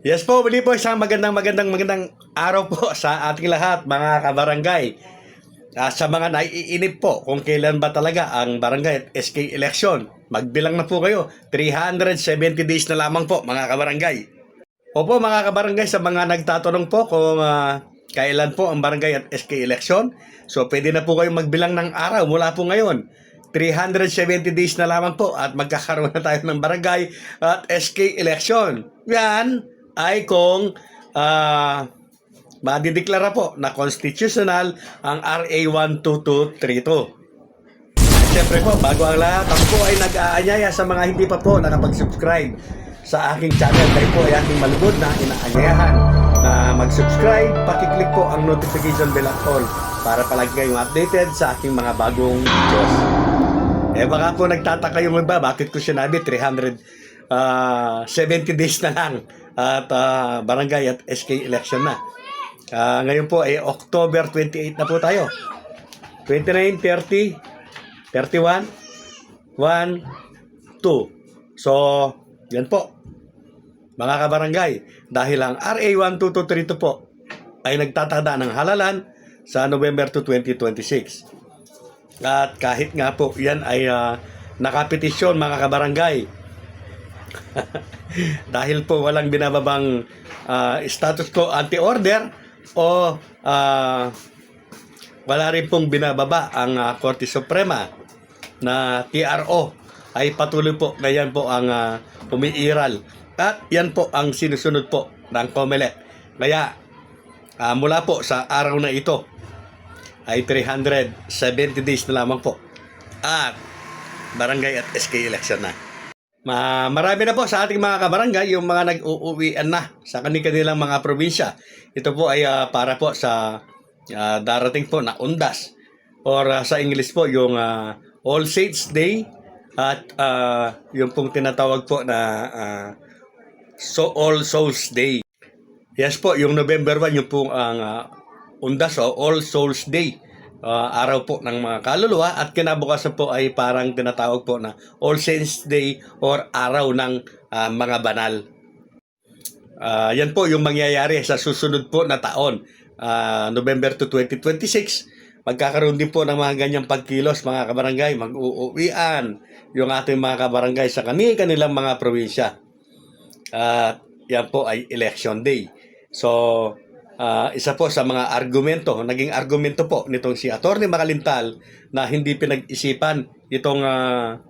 Yes po, muli po isang magandang magandang magandang araw po sa ating lahat mga kabarangay. Ah, sa mga naiinip po kung kailan ba talaga ang barangay at SK election. Magbilang na po kayo, 370 days na lamang po mga kabarangay. Opo mga kabarangay, sa mga nagtatanong po kung ah, kailan po ang barangay at SK election, so pwede na po kayong magbilang ng araw mula po ngayon. 370 days na lamang po at magkakaroon na tayo ng barangay at SK election. Yan ay kung ah, madideklara po na constitutional ang RA 12232. Siyempre po, bago ang lahat, ako po ay nag-aanyaya sa mga hindi pa po nakapag-subscribe sa aking channel. Kayo po ay aking malugod na inaanyayahan na mag-subscribe, pakiclick po ang notification bell at all para palagi kayong updated sa aking mga bagong videos. Eh baka po nagtataka yung iba, bakit ko sinabi 370 days na lang at ah, barangay at SK election na. Ah, ngayon po ay October 28 na po tayo. 29, 30, 31, 1, 2. So, yan po. Mga kabarangay, dahil ang RA 12232 po ay nagtatada ng halalan sa November to 2026. At kahit nga po yan ay ah, nakapetisyon mga kabarangay. dahil po walang binababang ah, status quo anti-order o ah, wala rin pong binababa ang ah, Korte Suprema na TRO ay patuloy po ganyan po ang ah, umiiral. At yan po ang sinusunod po ng COMELEC. Kaya ah, mula po sa araw na ito ay 370 days na lamang po. At barangay at SK election na Ma marami na po sa ating mga kabarangay yung mga nag-uuwian na sa kanilang mga probinsya. Ito po ay ah, para po sa ah, darating po na undas or ah, sa English po yung ah, All Saints Day at ah, yung pong tinatawag po na ah, so All Souls Day. Yes po, yung November 1 yung pong ang ah, undas o All Souls Day. Ah, araw po ng mga kaluluwa at kinabukasan po ay parang tinatawag po na All Saints Day or araw ng ah, mga banal. Ah, yan po yung mangyayari sa susunod po na taon, ah, November to 2026. Magkakaroon din po ng mga ganyang pagkilos mga kabarangay, mag-uuwian yung ating mga kabarangay sa kani-kanilang mga probinsya. At yan po ay election day. So, ah, isa po sa mga argumento, naging argumento po nitong si Attorney Makalintal na hindi pinag-isipan itong ah,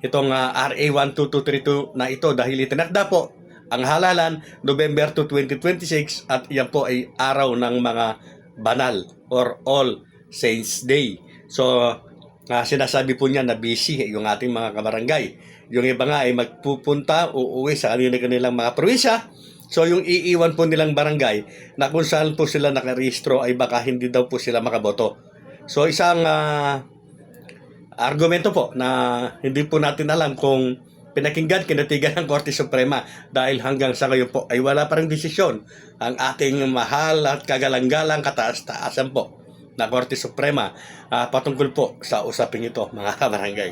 itong ah, RA 12232 na ito dahil itinakda po ang halalan November to 2026 at yan po ay araw ng mga banal or All Saints Day. So, ah, sinasabi po niya na busy yung ating mga kabarangay. Yung iba nga ay magpupunta, uuwi sa kanilang mga probinsya. So, yung iiwan po nilang barangay na kung saan po sila nakarehistro ay baka hindi daw po sila makaboto. So, isang ah, argumento po na hindi po natin alam kung pinakinggan, kinatigan ng Korte Suprema dahil hanggang sa ngayon po ay wala pa rin desisyon ang ating mahal at kagalang-galang kataas-taasan po na Korte Suprema ah, patungkol po sa usaping ito mga kabarangay.